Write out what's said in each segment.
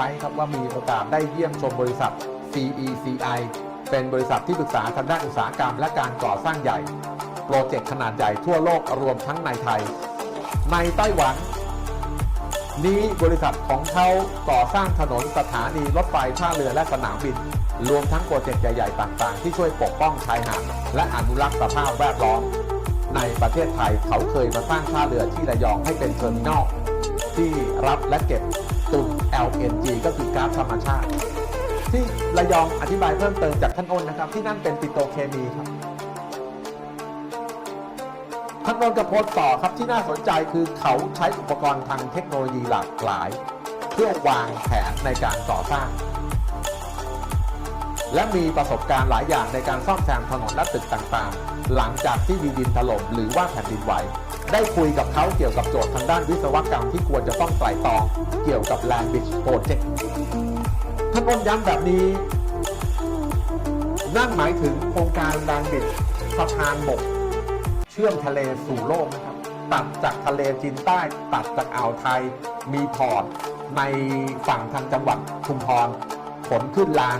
ไว้ครับว่ามีโอกาสได้เยี่ยมชมบริษัท CECI เป็นบริษัทที่ปรึกษาทางด้านอุตสาหกรรมและการก่อสร้างใหญ่ โปรเจกต์ขนาดใหญ่ทั่วโลกรวมทั้งในไทย ในไต้หวัน นี้บริษัทของเขาก่อสร้างถนนสถานีรถไฟท่าเรือและสนามบิน รวมทั้งโปรเจกต์ใหญ่ๆต่างๆ ที่ช่วยปกป้องชายหาดและอนุรักษ์สภาพแวดล้อม ในประเทศไทยเขาเคยมาสร้างท่าเรือที่ระยองให้เป็นเทอร์มินอลที่รับและเก็บ ตุน LNG ก็คือก๊าซธรรมชาติ ที่ระยองอธิบายเพิ่มเติมจากท่านอ้นนะครับ ที่นั่นเป็นปิโตเคมีครับท่านนนท์กับโพสต์ต่อครับที่น่าสนใจคือเขาใช้อุปกรณ์ทางเทคโนโลยีหลากหลาย เพื่อวางแผนในการก่อสร้าง และมีประสบการณ์หลายอย่างในการซ่อมแซมถนนและตึกต่างๆ หลังจากที่มีดินถล่มหรือว่าแผ่นดินไหว ได้คุยกับเขาเกี่ยวกับโจทย์ทางด้านวิศวกรรมที่ควรจะต้องไตร่ตรองเกี่ยวกับ Land Bridge Project ท่านนนย้ำแบบนี้ นั่นหมายถึงโครงการ Land Bridge สะพานบก เชื่อมทะเลสู่โลกนะครับ ตัดจากทะเลจีนใต้ ตัดจากอ่าวไทย มีพอร์ตในฝั่งทางจังหวัดชุมพรขนขึ้นลาง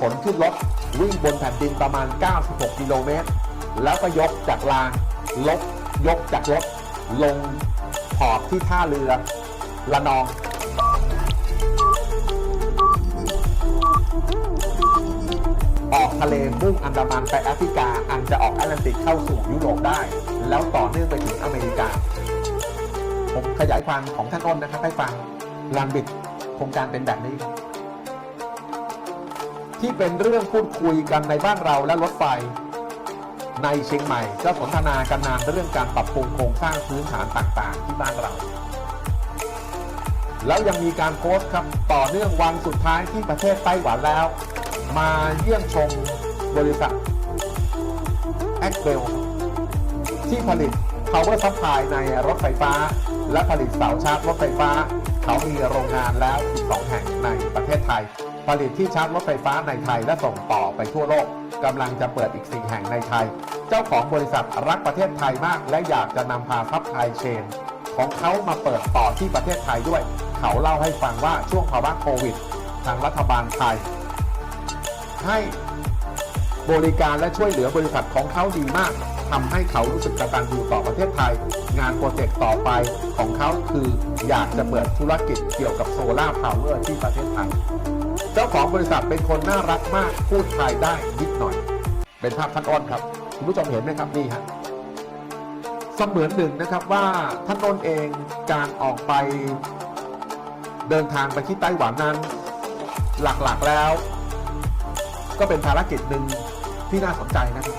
ขนขึ้นรถวิ่งบนแผ่นดินประมาณ 96 กิโลเมตร แล้วก็ยกจากรางลบ ยกจากรถลงพอร์ตที่ท่าเรือละนอง ออกทะเลมุ่งอันดามันไปแอฟริกา อันจะออกแอตแลนติกเข้าสู่ยุโรปได้ แล้วต่อเนื่องไปถึงอเมริกา ผมขยายความของท่านอ้นนะครับให้ฟังลานบิดโครงการเป็นแบบนี้ ที่เป็นเรื่องพูดคุยกันในบ้านเราและรถไฟ ในเชียงใหม่ก็สนทนากันนานเรื่องการปรับปรุงโครงสร้างพื้นฐานต่างๆ ที่บ้านเรา แล้วยังมีการโพสต์ครับต่อเนื่องวันสุดท้ายที่ประเทศไต้หวันแล้ว มาเยี่ยมชมบริษัท a c t w e l l ที่ผลิต power supply ในรถไฟฟ้า และผลิตเสาชาร์จรถไฟฟ้า เขามีโรงงานแล้ว 12 แห่งในประเทศไทย ผลิตที่ชาร์จรถไฟฟ้าในไทยและส่งต่อไปทั่วโลกกำลังจะเปิดอีก 4 แห่งในไทย เจ้าของบริษัทรักประเทศไทยมาก และอยากจะนำพาซัพพลายเชนของเขามาเปิดต่อที่ประเทศไทยด้วย เขาเล่าให้ฟังว่าช่วงภาวะโควิด ทางรัฐบาลไทย ให้บริการและช่วยเหลือบริษัทของเขาดีมากทำให้เขารู้สึกกระตัญญูต่อประเทศไทย งานโปรเจกต์ต่อไปของเขาคืออยากจะเปิดธุรกิจเกี่ยวกับโซลาร์พาวเวอร์ที่ประเทศไทย เจ้าของบริษัทเป็นคนน่ารักมากพูดไทยได้นิดหน่อย เป็นภาพท่านอ้อนครับ คุณผู้ชมเห็นไหมครับนี่ฮะเสมือนหนึ่งนะครับว่าท่านนนเองการออกไปเดินทางไปที่ไต้หวันนั้น หลักๆแล้ว ก็เป็นภารกิจหนึ่งที่น่าสนใจนะครับ